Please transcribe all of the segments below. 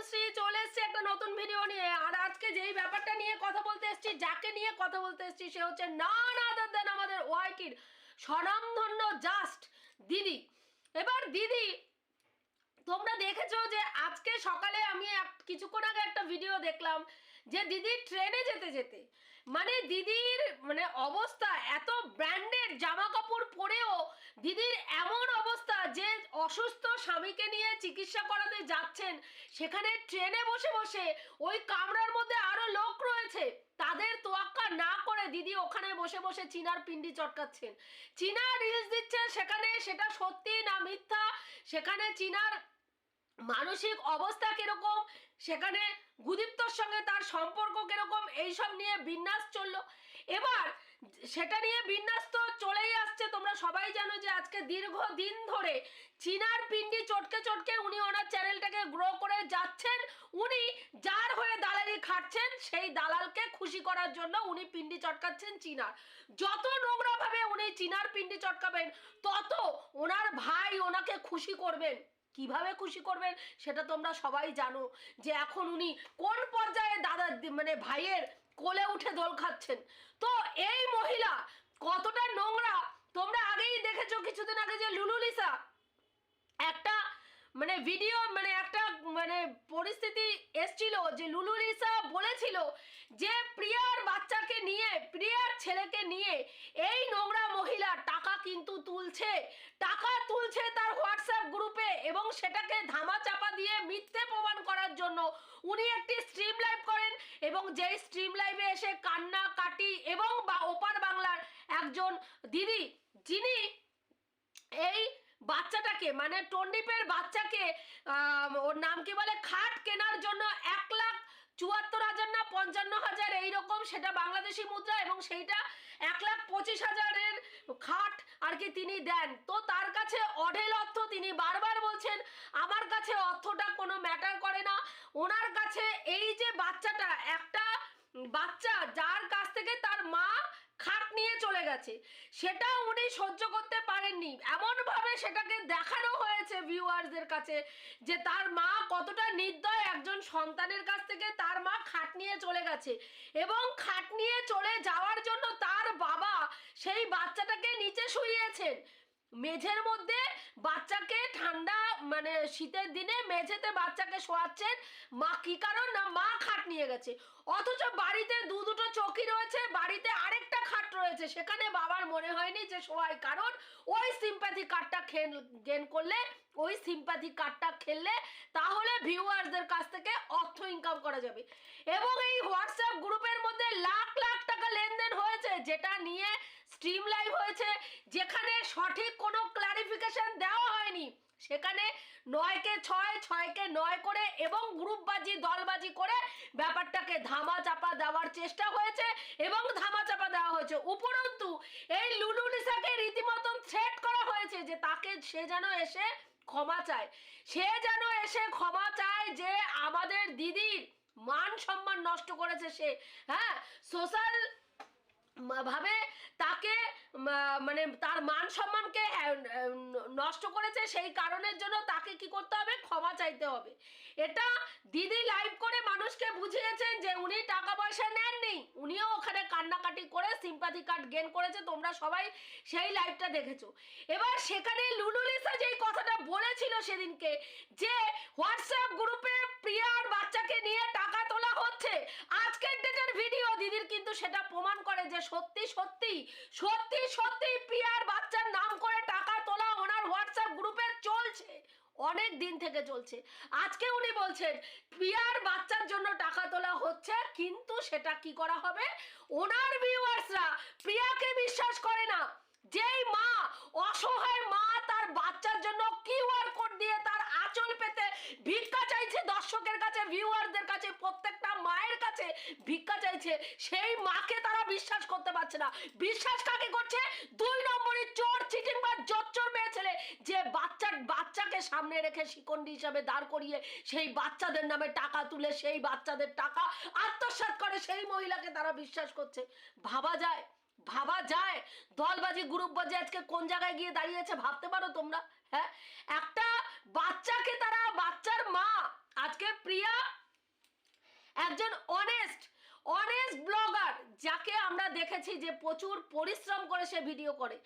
তনুশ্রী চলে এসছে একটা নতুন ভিডিও নিয়ে। আর আজকে যেই ব্যাপারটা নিয়ে কথা বলতে এসেছি, যাকে নিয়ে কথা বলতে এসেছি, সে হচ্ছে না আদার দেন আমাদের ওয়াইটির স্বনামধন্য জাস্ট দিদি। এবার দিদি, তোমরা দেখেছ যে আজকে সকালে আমি কিছুক্ষণ আগে একটা ভিডিও দেখলাম যে দিদি ট্রেনে যেতে যেতে মানে দিদির মানে অবস্থা এত ব্র্যান্ডেড জামা কাপড় পরেও দিদির এমন অবস্থা যে অসুস্থ স্বামীকে নিয়ে চিকিৎসা করাতে যাচ্ছেন, সেখানে ট্রেনে বসে বসে ওই কামরার মধ্যে আরও লোক রয়েছে, তাদের তোয়াক্কা না করে দিদি ওখানে বসে বসে চীনার পিন্ডি চটকাচ্ছেন। চীনা রিলস দিচ্ছেন, সেখানে সেটা সত্যি না মিথ্যা, সেখানে চীনার মানসিক অবস্থা কীরকম? সেখানে গুদীপ্তর সঙ্গে তার সম্পর্ক কীরকম? এইসব নিয়ে বিন্যাস চলল। এবার সেটা নিয়ে বিন্যাস তো চলেই আসছে। তোমরা সবাই জানো যে আজকে দীর্ঘ দিন ধরে চীনার পিন্ডি চটকে চটকে উনি ওনার চ্যানেলটাকে গ্রো করে যাচ্ছেন। উনি যার হয়ে দালালি খাটছেন, সেই দালালকে খুশি করার জন্য উনি পিন্ডি চটকাচ্ছেন চীনার। যত নোংরাভাবে উনি চীনার পিন্ডি চটকাবেন, তত ওনার ভাই ওনাকে খুশি করবেন। কীভাবে খুশি করবেন সেটা তোমরা সবাই জানো যে এখন উনি কোন পর্যায়ে দাদা মানে ভাইয়ের কোলে উঠে দোল খাচ্ছেন। তো এই মহিলা কতটা নোংরা, তোমরা আগেই দেখেছ কিছুদিন আগে যে লুলু লিসা একটা মানে ভিডিও মানে একটা মানে পরিস্থিতি এসছিল যে লুলু লিসা বলেছিল যে প্রিয়ার বাচ্চাকে নিয়ে, প্রিয়ার ছেলেকে নিয়ে এই নোংরা মহিলা কিন্তু তুলছে। টাকা তুলছে তার হোয়াটসঅ্যাপ গ্রুপে এবং সেটাকে ধামা চাপা দিয়ে মিথ্যে প্রমাণ করার জন্য। উনি একটি স্ট্রিম লাইভ করেন এবং যেই স্ট্রিম লাইভে এসে কান্না, কাটি এবং বা ওপার বাংলার একজন দিদি, যিনি এই বাচ্চাটাকে মানে টন্ডিপের বাচ্চাকে ওর নাম কি বলে খাট কেনার জন্য এক লাখ চুয়াত্তর হাজার না পঞ্চান্ন হাজার এইরকম সেটা বাংলাদেশি মুদ্রা এবং সেইটা এক লাখ পঁচিশ হাজারের খাট আর কি তিনি দেন। তো তার কাছে অঢেল অর্থ তিনি বারবার বলছেন, আমার কাছে অর্থটা কোনো ম্যাটার করে না। ওনার কাছে এই যে বাচ্চাটা, একটা বাচ্চা যার কাছ থেকে তার মা খাট গেছে সেটা উনি সহ্য করতে পারেননি। এমনভাবে সেটাকে দেখানো হয়েছে ভিউয়ার্সদের কাছে যে তার মা কতটা নির্দয় একজন সন্তানের কাছ থেকে তার মা খাট নিয়ে চলে গেছে এবং খাট নিয়ে চলে যাওয়ার জন্য তার বাবা সেই বাচ্চাটাকে নিচে শুইয়েছেন। মেঝের মধ্যে বাচ্চাকে ঠান্ডা মানে শীতের দিনে মেঝেতে বাচ্চাকে শোয়াচ্ছেন। মা কি কারণ? না মা খাট নিয়ে গেছে। অথচ বাড়িতে দু দুটো চৌকি রয়েছে, বাড়িতে আরেকটা রয়েছে সেখানে বাবার মনে হয়নি যে শোয়াই কারণ ওই সিম্প্যাথি কার্ডটা গেন করলে, ওই সিম্প্যাথি কার্ডটা খেললে তাহলে ভিউয়ার্সদের কাছ থেকে অর্থ ইনকাম করা যাবে। এবং এই হোয়াটসঅ্যাপ গ্রুপের মধ্যে লাখ লাখ টাকা লেনদেন হয়েছে, যেটা নিয়ে স্ট্রিম লাইভ হয়েছে। যেখানে সঠিক কোনো ক্লারিফিকেশন দেওয়া হয়নি। সেখানে নয়কে ছয়, ছয়কে নয় করে এবং গ্রুপবাজি দলবাজি করে ব্যাপারটাকে ধামা চাপা দেওয়ার চেষ্টা হয়েছে। এবং ধামা হয়েছে উপরন্তু, এই লুলু লিসাকে রীতিমতন থ্রেট করা হয়েছে যে তাকে সে যেন এসে ক্ষমা চায়। সে যেন এসে ক্ষমা চায় যে আমাদের দিদির মান সম্মান নষ্ট করেছে সে। হ্যাঁ? সোশ্যাল ভাবে তাকে মানে তার মান সম্মানকে নষ্ট করেছে, সেই কারণের জন্য তাকে কি করতে হবে? ক্ষমা চাইতে হবে। এটা দিদি লাইভ করে মানুষকে বুঝিয়েছেন যে উনি টাকা পয়সা নেননি। উনিও ওখানে কান্নাকাটি করে সিম্পাথি কার্ড গেন করেছে, তোমরা সবাই সেই লাইভটা দেখেছ। এবার সেখানে লুলুলিসা যেই কথাটা বলেছিল সেদিনকে, যে হোয়াটসঅ্যাপ গ্রুপে প্রিয়ার বাচ্চাকে নিয়ে টাকা তোলা হচ্ছে। আজকের ডেটের ভিডিও দিদির কিন্তু সেটা প্রমাণ করে যে সত্যি সত্যি সত্যি সত্যি প্রিয়ার বাচ্চার নাম করে টাকা তোলা ওনার হোয়াটসঅ্যাপ গ্রুপে চলছে। অনেক দিন থেকে চলছে। আজকে উনি বলছেন প্রিয়ার বাচ্চার জন্য টাকা তোলা হচ্ছে, কিন্তু সেটা কি করা হবে? ওনার ভিউয়ার্সরা প্রিয়াকে বিশ্বাস করে না। যেই মা, অসহায় মা তার বাচ্চার জন্য কিউআর কোড দিয়ে ভিক্ষা চাইছে দর্শকের কাছে ভিউয়ারদের কাছে, প্রত্যেকটা মায়ের কাছে ভিক্ষা চাইছে। সেই মাকে তারা বিশ্বাস করতে পারছে না। বিশ্বাস কাকে করছে? দুই নম্বরের চোর, চিটিং বা জচ্চর মেয়ে ছেলে যে বাচ্চার বাচ্চাকে সামনে রেখে শিকন্ডি হিসাবে দাঁড় করিয়ে সেই বাচ্চাদের নামে টাকা তুলে, সেই বাচ্চাদের টাকা আত্মসাৎ করে সেই মহিলাকে তারা বিশ্বাস করছে। ভাবা যায় ভাবা যায়। দলবাজি গ্রুপ গ্রুপবাজি আজকে কোন জায়গায় গিয়ে দাঁড়িয়েছে ভাবতে পারো তোমরা? হ্যাঁ? একটা বাচ্চা কে তারা বাচ্চার মা আজকে প্রিয়া একজন অনেস্ট দেখেছি যে প্রচুর পরিশ্রম করে সে ভিডিও করে।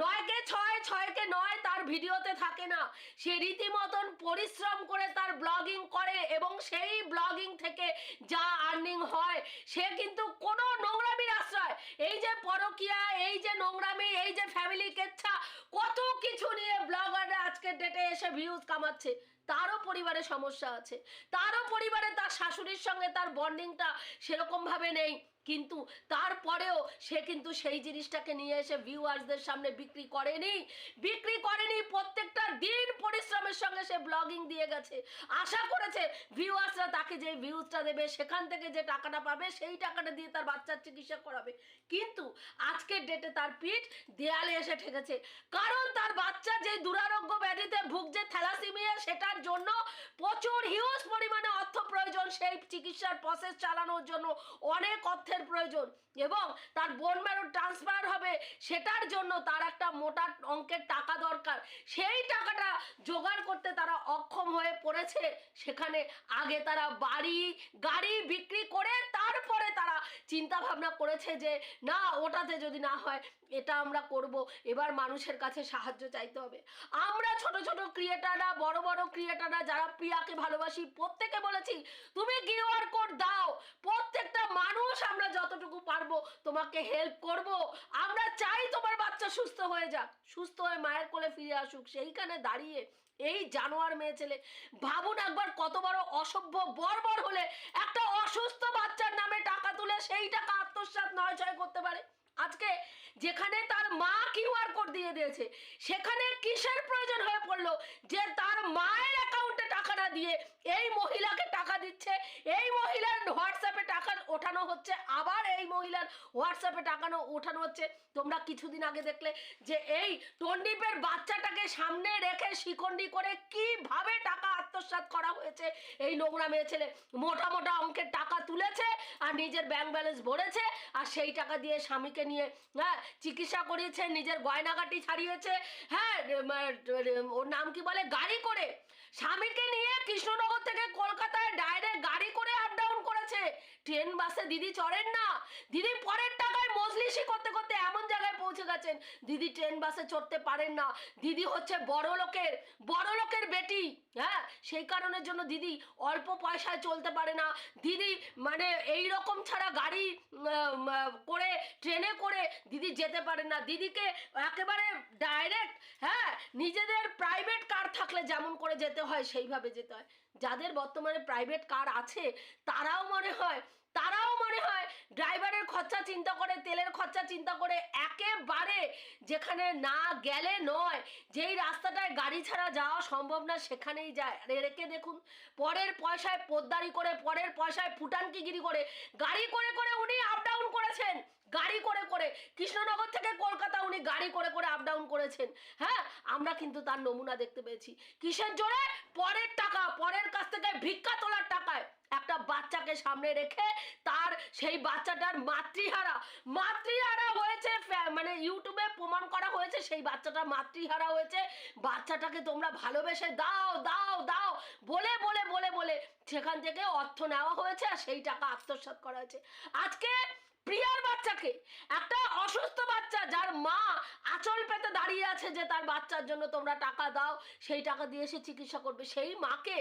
নয়কে ছয়, ছয়কে নয় তার ভিডিওতে থাকে না। সে রীতিমতন পরিশ্রম করে তার ব্লগিং করে এবং সেই ব্লগিং থেকে যা আর্নিং হয়, সে কিন্তু কোনো নোংরামির আশ্রয়। এই যে পরকিয়া, এই যে নোংরামি, এই যে ফ্যামিলি কেচ্ছা, কত কিছু নিয়ে ব্লগাররা আজকের ডেটে এসে ভিউজ কামাচ্ছে। তারও পরিবারে সমস্যা আছে। তারও পরিবারে তার শাশুড়ির সঙ্গে তার বন্ডিংটা সেরকমভাবে নেই। কিন্তু তারপরেও সে কিন্তু সেই জিনিসটাকে নিয়ে এসে ভিউয়ার্সদের সামনে বিক্রি করেনি। বিক্রি করেনি প্রত্যেকটা দিন সে ব্লগিং দিয়ে গেছে। আশা করেছে ভিউয়ার্সরা তাকে যে ভিউজটা দেবে, সেখান থেকে যে টাকাটা পাবে, সেই টাকাটা দিয়ে তার বাচ্চার চিকিৎসা করাবে। কিন্তু আজকের ডেটে তার পিঠ দেয়ালে এসে ঠেকেছে। কারণ তার বাচ্চা যে দুরারোগ্য ব্যাধিতে ভুগছে থ্যালাসিমিয়া, সেটার জন্য প্রচুর হিউজ পরিমাণে অর্থ প্রয়োজন। সেই চিকিৎসার প্রসেস চালানোর জন্য অনেক অর্থের প্রয়োজন। এবং তার বোন ম্যারো ট্রান্সফার হবে, সেটার জন্য তার একটা মোটা অঙ্কের টাকা দরকার। সেই টাকাটা জোগাড় করতে তারা অক্ষম হয়ে পড়েছে, সেখানে আগে তারা বাড়ি, গাড়ি বিক্রি করে তারপরে তারা চিন্তা ভাবনা করেছে যে, না, ওটাতে যদি না হয়, এটা আমরা করব। এবার মানুষের কাছে সাহায্য চাইতে হবে। আমরা ছোট ছোট ক্রিয়েটাররা, বড় বড় ক্রিয়েটাররা, যারা প্রিয়াকে ভালোবাসি প্রত্যেকে বলেছি, তুমি কিউআর কোড দাও। প্রত্যেকটা মানুষ আমরা যতটুকু পারব তোমাকে হেল্প করব। আমরা চাই তোমার বাচ্চা সুস্থ হয়ে যাক। সুস্থ হয়ে মায়ের কোলে ফিরে আসুক। সেইখানে দাঁড়িয়ে এই জানোয়ার মেয়ে ছেলে। ভাবুন একবার কত বড় অসভ্য, বর্বর হলে একটা অসুস্থ বাচ্চার নামে টাকা তুলে সেই টাকা আত্মসাত নয় ছয় করতে পারে। আজকে যেখানে তার মা কিউআর কোড দিয়ে দিয়েছে, সেখানে কিসের প্রয়োজন হয়ে পড়ল যে তার মায়ের অ্যাকাউন্টে দিয়ে এই মহিলাকে টাকা দিচ্ছে। এই মহিলার হোয়াটসঅ্যাপে টাকা ওঠানো হচ্ছে। আবার এই মহিলার হোয়াটসঅ্যাপে টাকানো ওঠানো হচ্ছে। তোমরা কিছুদিন আগে দেখলে যে এই টন্ডিপের বাচ্চাটাকে সামনে রেখে শিকন্ডি করে কীভাবে টাকা আত্মসাৎ করা হয়েছে। এই নোংরা মেয়ে ছেলে মোটা মোটা অঙ্কের টাকা তুলেছে আর নিজের ব্যাংক ব্যালেন্স ভরেছে আর সেই টাকা দিয়ে স্বামীকে নিয়ে হ্যাঁ চিকিৎসা করিয়েছে, নিজের গয়নাগাটি ছাড়িয়েছে হ্যাঁ ওর নাম কি বলে? গাড়ি করে। স্বামীকে নিয়ে কৃষ্ণনগর থেকে কলকাতায় ডাইরেক্ট গাড়ি করে আপ ডাউন করেছে। ট্রেন বাসে দিদি চড়েন না। দিদি পরের টাকায় মজলিসি করতে করতে এমন জায়গায় পৌঁছে গেছেন। দিদি ট্রেন বাসে চড়তে পারেন না। দিদি হচ্ছে বড় লোকের বড় লোকের বেটি। হ্যাঁ সেই কারণের জন্য দিদি অল্প পয়সায় চলতে পারে না। দিদি মানে এই রকম ছাড়া গাড়ি করে ট্রেনে করে দিদি যেতে পারে না। দিদিকে একেবারে ডাইরেক্ট হ্যাঁ নিজেদের প্রাইভেট কার থাকলে যেমন করে যেতে হয়, সেইভাবে যেতে হয়। যাদের বর্তমানে প্রাইভেট কার আছে, তারাও মনে হয়, তারাও মনে হয় ড্রাইভারের খরচা চিন্তা করে, তেলের খরচা চিন্তা করে, একেবারে যেখানে না গেলে নয়, যেই রাস্তাটায় গাড়ি ছাড়া যাওয়া সম্ভব না, সেখানেই যায়। রেখে দেখুন, পরের পয়সায় পোদ্দারি করে, পরের পয়সায় ফুটানকিগিরি করে, গাড়ি করে করে উনি আপ ডাউন করেছেন। গাড়ি করে করে। কৃষ্ণনগর থেকে কলকাতা উনি গাড়ি করে করে আপ ডাউন করেছেন। হ্যাঁ আমরা কিন্তু তার নমুনা দেখতে পেয়েছি। কিসের জোরে? পরের টাকা, পরের কাছ থেকে ভিক্ষা তোলার টাকায়। একটা বাচ্চাকে সামনে রেখে তার সেই বাচ্চাটার মাতৃহারা মাতৃহারা হয়েছে মানে ইউটিউবে প্রমাণ করা হয়েছে সেই বাচ্চাটা মাতৃহারা হয়েছে। বাচ্চাটাকে তোমরা ভালোবেসে দাও দাও দাও। বলে বলে বলে বলে। সেখান থেকে অর্থ নেওয়া হয়েছে আর সেই টাকা আত্মসাৎ করা হয়েছে। আজকে প্রিয়ার বাচ্চাকে, একটা অসুস্থ বাচ্চা যার মা আচল পেতে দাঁড়িয়ে আছে যে তার বাচ্চার জন্য তোমরা টাকা দাও, সেই টাকা দিয়ে সে চিকিৎসা করবে। সেই মাকে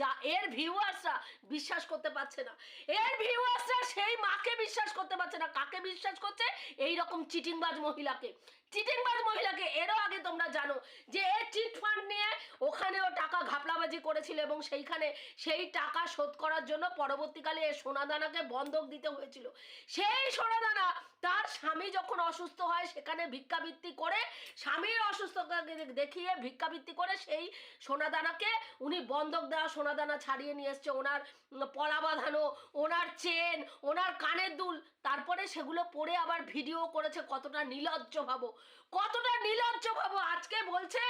যা, এর ভিউয়ার্সরা বিশ্বাস করতে পারছে না। এর ভিউয়ার্সরা সেই মাকে বিশ্বাস করতে পারছে না। কাকে বিশ্বাস করছে? এই রকম চিটিংবাজ মহিলাকে। চিটিংবাজ মহিলাকে, এরও আগে তোমরা জানো যে এ চিট ফান্ড নিয়ে ওখানেও টাকা ঘাপলাবাজি করেছিল এবং সেইখানে সেই টাকা শোধ করার জন্য পরবর্তীকালে এ সোনাদানাকে বন্ধক দিতে হয়েছিল। সেই সোনাদানা তার স্বামী যখন অসুস্থ হয়, সেখানে ভিক্ষাবৃত্তি করে স্বামীর অসুস্থতাকে দেখিয়ে ভিক্ষাবৃত্তি করে সেই সোনাদানাকে উনি বন্ধক দেওয়া সোনাদানা ছাড়িয়ে নিয়ে এসছে। ওনার পলা বাঁধানো, ওনার চেন, ওনার কানের দুল, তারপরে সেগুলো পরে আবার ভিডিও করেছে কতটা নির্লজ্জ ভাবো কতটা নির্লজ্জ ভাবো? আজকে বলছে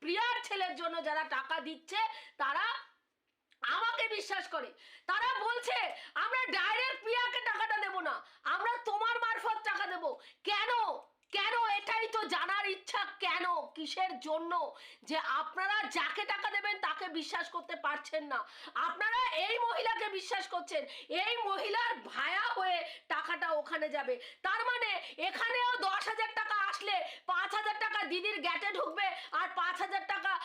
প্রিয়ার ছেলের জন্য যারা টাকা দিচ্ছে, তারা আমাকে বিশ্বাস করে। তারা বলছে, আমরা ডাইরেক্ট প্রিয়াকে টাকাটা দেব না, আমরা তোমার মারফত টাকা দেব। কেন? কেন? এটাই তো জানার ইচ্ছা। কেন? কিসের জন্য? যে আপনারা যাকে টাকা দেবেন, তাকে বিশ্বাস করতে পারছেন না। আপনারা এই মহিলাকে বিশ্বাস করছেন। এই মহিলার ভায়া হয়ে টাকাটা ওখানে যাবে। তার মানে এখানেও দশ হাজার আসলে পাঁচ হাজার টাকা দিদির গ্যাটে ঢুকবে আর পাঁচ হাজার টাকা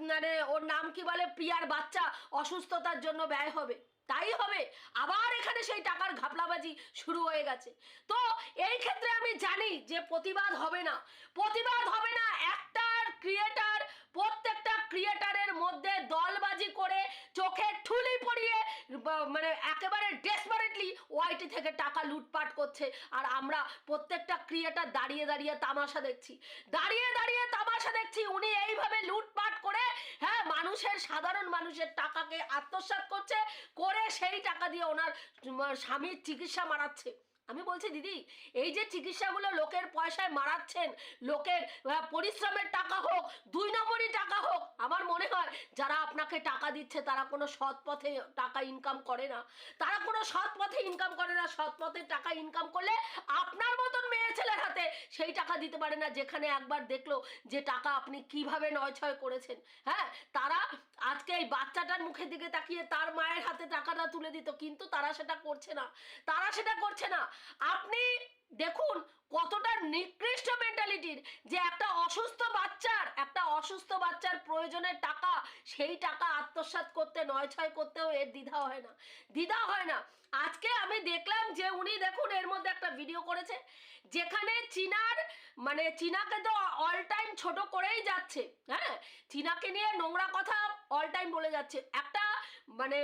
মানে ওর নাম কি বলে, প্রিয়ার বাচ্চা অসুস্থতার জন্য ব্যয় হবে। তাই হবে। আবার এখানে সেই টাকার ঘাপলাবাজি শুরু হয়ে গেছে। তো এই ক্ষেত্রে আমি জানি যে প্রতিবাদ হবে না। প্রতিবাদ হবে না একটার ক্রিয়েটার প্রত্যেকটা ক্রিয়েটারের মধ্যে দলবাজি করে চোখে ঠুলি পরিয়ে বা- মানে একেবারে ডেসপারেটলি ওয়াইটি থেকে টাকা লুটপাট করছে। আর আমরা প্রত্যেকটা ক্রিয়েটার দাঁড়িয়ে দাঁড়িয়ে তামাশা দেখছি। দাঁড়িয়ে দাঁড়িয়ে তামাশা দেখছি, উনি এইভাবে লুটপাট করে হ্যাঁ মানুষের, সাধারণ মানুষের টাকাকে আত্মসাত করছে, করে সেই টাকা দিয়ে ওনার স্বামীর চিকিৎসা মারাচ্ছে। আমি বলছি, দিদি, এই যে চিকিৎসাগুলো লোকের পয়সায় মারাচ্ছেন, লোকের পরিশ্রমের টাকা হোক, দুই নম্বরই টাকা হোক, আমার মনে হয় যারা আপনাকে টাকা দিচ্ছে তারা কোনো সৎ পথে টাকা ইনকাম করে না। তারা কোনো সৎ পথে ইনকাম করে না, সৎ পথে টাকা ইনকাম করলে আপনার মতন মেয়ে ছেলের হাতে সেই টাকা দিতে পারে না, যেখানে একবার দেখল যে টাকা আপনি কীভাবে নয় ছয় করেছেন। হ্যাঁ তারা আজকে এই বাচ্চাটার মুখের দিকে তাকিয়ে তার মায়ের হাতে টাকাটা তুলে দিত, কিন্তু তারা সেটা করছে না। তারা সেটা করছে না। আপনি দেখুন কতটা নিকৃষ্ট মেন্টালিটির যে একটা অসুস্থ বাচ্চার, একটা অসুস্থ বাচ্চার প্রয়োজনের টাকা, সেই টাকা আত্মসাৎ করতে নয় ছয় করতেও এর দ্বিধা হয় না। দ্বিধা হয় না। আজকে আমি দেখলাম যে উনি দেখুন এর মধ্যে একটা ভিডিও করেছে, যেখানে চীনার মানে চীনাকে তো অল টাইম ছোট করেই যাচ্ছে হ্যাঁ? চীনাকে নিয়ে নোংরা কথা অল টাইম বলে যাচ্ছে। একটা মানে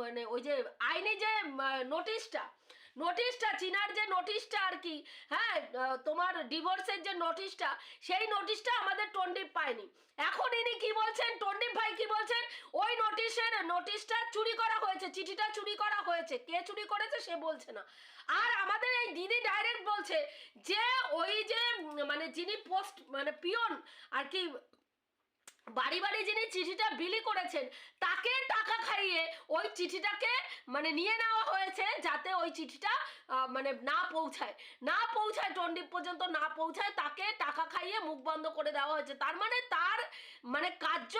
মানে ওই যে আইনি যে নোটিশটা নোটিশটা চিনার যে নোটিশটা আর কি হ্যাঁ তোমার ডিভোর্সের যে নোটিশটা সেই নোটিশটা আমাদের টন্ডিপ পায়নি। এখন ইনি কি বলছেন? টন্ডিপ ভাই কি বলছেন? ওই নোটিশের নোটিশটা চুরি করা হয়েছে, চিঠিটা চুরি করা হয়েছে। কে চুরি করেছে সে বলছে না। আর আমাদের এই দিদি ডাইরেক্ট বলছে যে, ওই যে মানে যিনি পোস্ট মানে পিয়ন আর কি বাড়ি বাড়ি যিনি চিঠিটা বিলি করেছেন, তাকে টাকা খাইয়ে ওই চিঠিটাকে মানে নিয়ে নেওয়া হয়েছে যাতে ওই চিঠিটা মানে না পৌঁছায়। না পৌঁছায় টন্ডিপ পর্যন্ত না পৌঁছায়, তাকে টাকা খাইয়ে মুখ বন্ধ করে দেওয়া হয়েছে। তার মানে তার মানে কার্য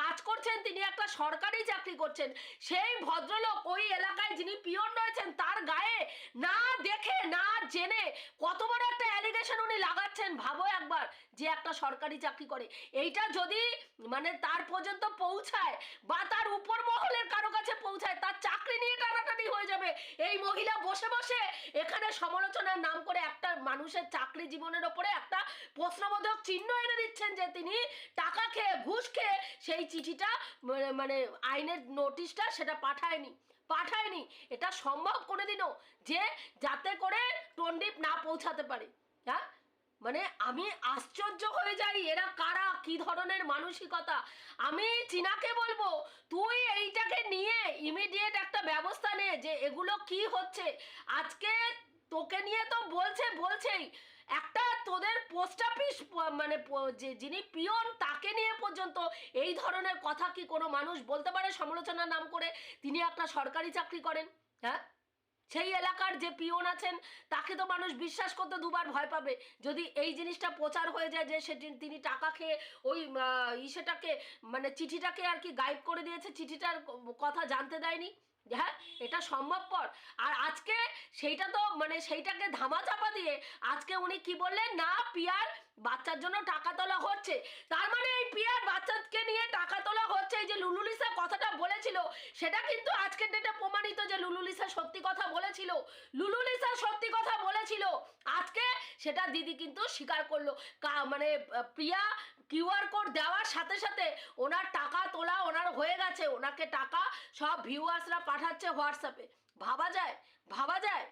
কাজ করছেন তিনি একটা সরকারি চাকরি করছেন। সেই ভদ্রলোক ওই এলাকায় যিনি পিয়ন রয়েছেন, তার গায়ে না দেখে, না জেনে কত বড় একটা অ্যালিগেশন উনি লাগাচ্ছেন, ভাবো একবার যে একটা সরকারি চাকরি করে। এইটা যদি মানে তার পর্যন্ত পৌঁছায় বা তার উপর মহলের কারও কাছে পৌঁছায়, তার চাকরি নিয়ে টানাটানি হয়ে যাবে। এই মহিলা বসে বসে এখানে সমালোচনার নাম করে একটা মানুষের চাকরি জীবনের ওপরে একটা প্রশ্নবোধক চিহ্ন এনে দিচ্ছেন যে তিনি টাকা খেয়ে ঘুষ খেয়ে সেই চিঠিটা, মানে- মানে আইনের নোটিশটা সেটা পাঠায়নি। পাঠায়নি। এটা সম্ভব কোনোদিনও যে যাতে করে টন্ডিপ না পৌঁছাতে পারে। হ্যাঁ? মানে আমি আশ্চর্য হয়ে যাই, এরা কারা, কি ধরনের মানসিকতা? আমি চীনাকে বলব, তুই এইটাকে নিয়ে ইমিডিয়েট একটা ব্যবস্থা নে যে এগুলো কি হচ্ছে। আজকে তোকে নিয়ে তো বলছে, বলছেই। একটা তোদের পোস্ট অফিস মানে যে যিনি পিয়ন, তাকে নিয়ে পর্যন্ত এই ধরনের কথা কি কোনো মানুষ বলতে পারে? সমালোচনার নাম করে তিনি একটা সরকারি চাকরি করেন হ্যাঁ? সেই এলাকার যে পিওন আছেন, তাকে তো মানুষ বিশ্বাস করতে দুবার ভয় পাবে। যদি এই জিনিসটা প্রচার হয়ে যায় যে সেটি, তিনি টাকা খেয়ে ওই ইসেটাকে মানে চিঠিটাকে আর কি গাইড করে দিয়েছে, চিঠিটার কথা জানতে দেয়নি। হ্যাঁ এটা সম্ভবপর। আর আজকে সেইটা তো মানে সেইটাকে ধামা চাপা দিয়ে আজকে উনি কি বললেন? না, পিয়ার বাচ্চার জন্য টাকা তোলা হচ্ছে। তার মানে এই পিয়ার বাচ্চাকে নিয়ে টাকা তোলা হচ্ছে। এই যে লুলুলিসা কথাটা বলেছিল, সেটা কিন্তু আজকের ডেটে প্রমাণিত যে লুলুলিসা সত্যি কথা বলেছিল। লুলুলিসা সত্যি কথা বলেছিল। আজকে সেটা দিদি কিন্তু স্বীকার করল। মানে প্রিয়া কিউআর কোড দেওয়ার সাথে সাথে ওনার টাকা তোলা ওনার হয়ে গেছে। ওনাকে টাকা সব ভিউয়ার্সরা পাঠাচ্ছে হোয়াটসঅ্যাপে। ভাবা যায় ভাবা যায়।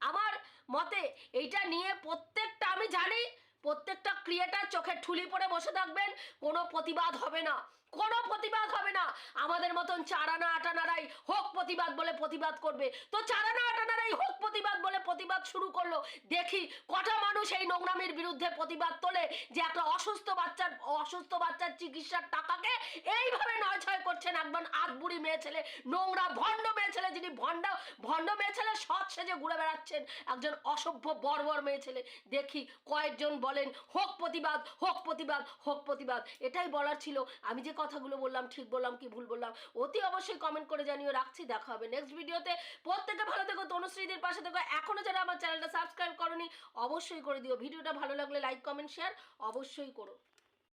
আমার মতে এইটা নিয়ে প্রত্যেকটা আমি জানি, প্রত্যেকটা ক্রিয়েটার চোখে ঠুলি পরে বসে থাকবেন, কোনো প্রতিবাদ হবে না। কোনো প্রতিবাদ হবে না। আমাদের মতন চারানা আটানারাই হোক প্রতিবাদ বলে প্রতিবাদ করবে। তো চারানা আটানারাই হোক প্রতিবাদ বলে প্রতিবাদ শুরু করল। দেখি কটা মানুষ এই নোংরামির বিরুদ্ধে প্রতিবাদ তোলে যে একটা অসুস্থ বাচ্চার অসুস্থ বাচ্চার চিকিৎসার টাকাকে এইভাবে নয় ছয় করছেন একজন আধবুড়ি মেয়ে ছেলে, নোংরা ভণ্ড মেয়ে ছেলে যিনি ভণ্ড ভণ্ড মেয়ে ছেলে সৎ সেজে ঘুরে বেড়াচ্ছেন একজন অসভ্য বর্বর মেয়ে ছেলে। দেখি কয়েকজন বলেন, হোক প্রতিবাদ হোক প্রতিবাদ হোক প্রতিবাদ। এটাই বলার ছিল। আমি যে কথাগুলো বললাম, ঠিক বললাম, কি ভুল বললাম, অতি অবশ্যই কমেন্ট করে জানিও। রাখছি, দেখা হবে নেক্সট ভিডিওতে প্রত্যেকে ভালো থেকো, তনুশ্রীদের পাশে থেকো। এখনও যারা আমার চ্যানেলটা সাবস্ক্রাইব করনি, অবশ্যই করে দিও। ভিডিওটা ভালো লাগলে লাইক কমেন্ট শেয়ার অবশ্যই করো।